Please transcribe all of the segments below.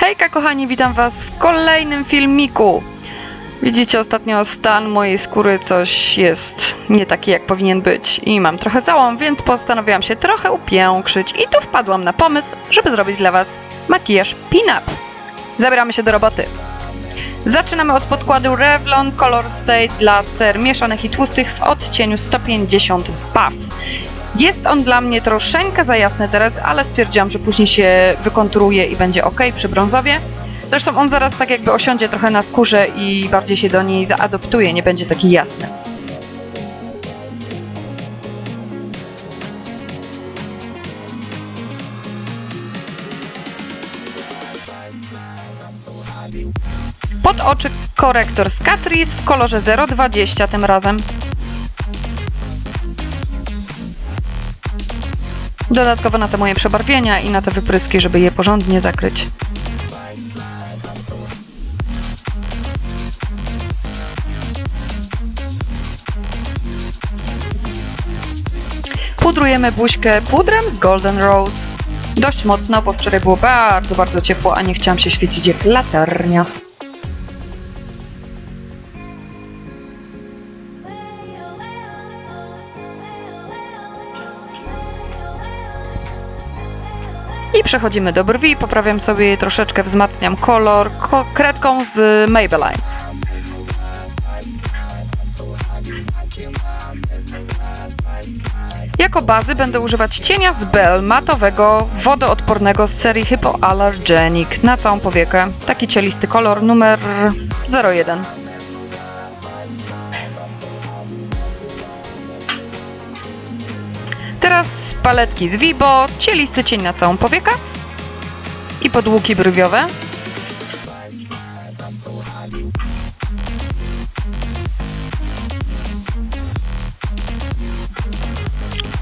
Hejka kochani, witam was w kolejnym filmiku. Widzicie ostatnio stan mojej skóry coś jest nie taki jak powinien być i mam trochę załom, więc postanowiłam się trochę upiększyć i tu wpadłam na pomysł, żeby zrobić dla was makijaż pin-up. Zabieramy się do roboty. Zaczynamy od podkładu Revlon Color Stay dla cer mieszanych i tłustych w odcieniu 150 Buff. Jest on dla mnie troszeczkę za jasny teraz, ale stwierdziłam, że później się wykonturuje i będzie ok przy brązowie. Zresztą on zaraz tak jakby osiądzie trochę na skórze i bardziej się do niej zaadoptuje, nie będzie taki jasny. Pod oczy korektor z Catrice w kolorze 020 tym razem. Dodatkowo na te moje przebarwienia i na te wypryski, żeby je porządnie zakryć. Pudrujemy buźkę pudrem z Golden Rose. Dość mocno, bo wczoraj było bardzo, bardzo ciepło, a nie chciałam się świecić jak latarnia. I przechodzimy do brwi, poprawiam sobie je troszeczkę, wzmacniam kolor ko- kredką z Maybelline. Jako bazy będę używać cienia z Bell matowego, wodoodpornego z serii Hypoallergenic na całą powiekę. Taki cielisty kolor numer 01. Teraz z paletki z Vibo, cielisty cień na całą powiekę i podłuki brwiowe.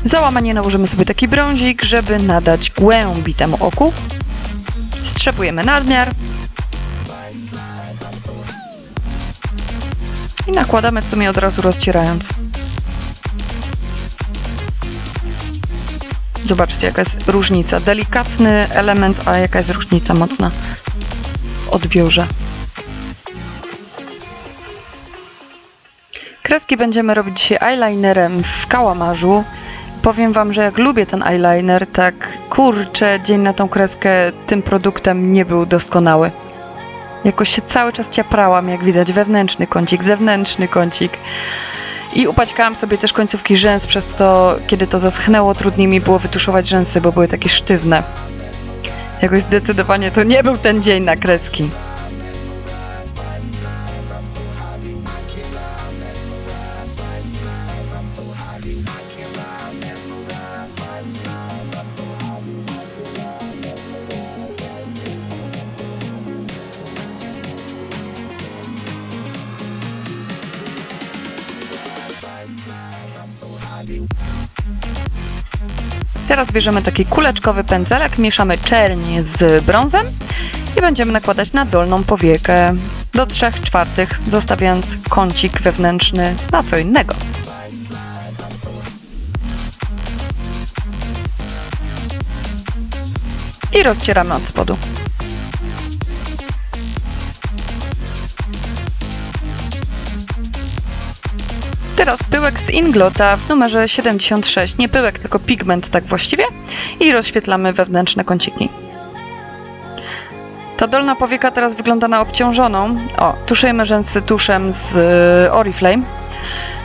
Załamanie nałożymy sobie taki brązik, żeby nadać głębi temu oku. Strzepujemy nadmiar. I nakładamy w sumie od razu rozcierając. Zobaczcie, jaka jest różnica. Delikatny element, a jaka jest różnica mocna w odbiorze. Kreski będziemy robić dzisiaj eyelinerem w kałamarzu. Powiem wam, że jak lubię ten eyeliner, tak kurczę, dzień na tą kreskę tym produktem nie był doskonały. Jakoś się cały czas ciaprałam, jak widać, wewnętrzny kącik, zewnętrzny kącik. I upaćkałam sobie też końcówki rzęs, przez to, kiedy to zaschnęło, trudniej mi było wytuszować rzęsy, bo były takie sztywne. Jakoś zdecydowanie to nie był ten dzień na kreski. Teraz bierzemy taki kuleczkowy pędzelek, mieszamy czerń z brązem i będziemy nakładać na dolną powiekę do 3 czwartych, zostawiając kącik wewnętrzny na co innego. I rozcieramy od spodu. Teraz pyłek z Inglota w numerze 76. Nie pyłek, tylko pigment tak właściwie. I rozświetlamy wewnętrzne kąciki. Ta dolna powieka teraz wygląda na obciążoną. O, tuszujemy rzęsy tuszem z y, Oriflame.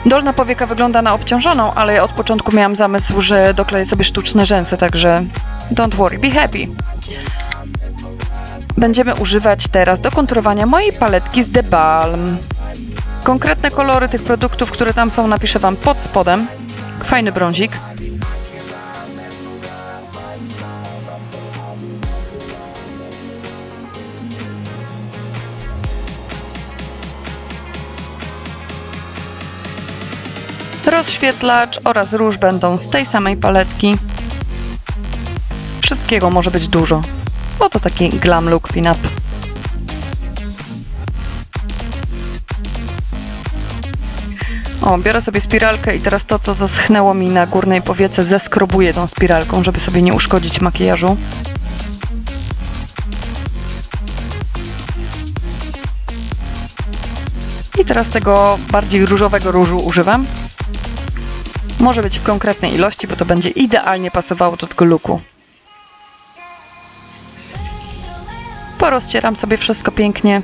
Dolna powieka wygląda na obciążoną, ale ja od początku miałam zamysł, że dokleję sobie sztuczne rzęsy, także don't worry, be happy. Będziemy używać teraz do konturowania mojej paletki z The Balm. Konkretne kolory tych produktów, które tam są, napiszę Wam pod spodem. Fajny brązik. Rozświetlacz oraz róż będą z tej samej paletki. Wszystkiego może być dużo, bo to taki glam look pin-up. O, biorę sobie spiralkę i teraz to, co zaschnęło mi na górnej powiece, zeskrobuję tą spiralką, żeby sobie nie uszkodzić makijażu. I teraz tego bardziej różowego różu używam. Może być w konkretnej ilości, bo to będzie idealnie pasowało do tego luku. Porozcieram sobie wszystko pięknie.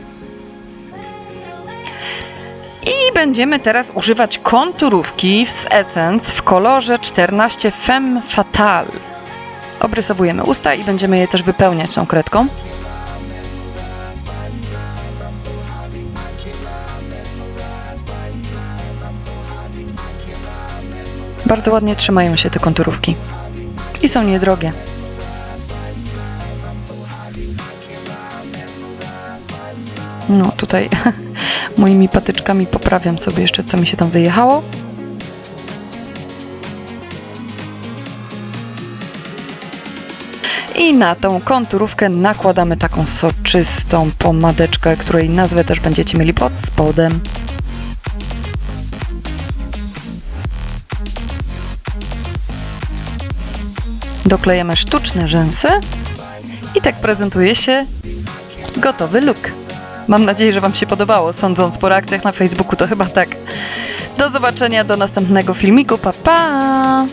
Będziemy teraz używać konturówki z Essence w kolorze 14 Femme Fatale. Obrysowujemy usta i będziemy je też wypełniać tą kredką. Bardzo ładnie trzymają się te konturówki. I są niedrogie. No tutaj moimi patyczkami poprawiam sobie jeszcze, co mi się tam wyjechało. I na tą konturówkę nakładamy taką soczystą pomadeczkę, której nazwę też będziecie mieli pod spodem. Doklejamy sztuczne rzęsy i tak prezentuje się gotowy look. Mam nadzieję, że Wam się podobało. Sądząc po reakcjach na Facebooku, to chyba tak. Do zobaczenia do następnego filmiku. Pa pa!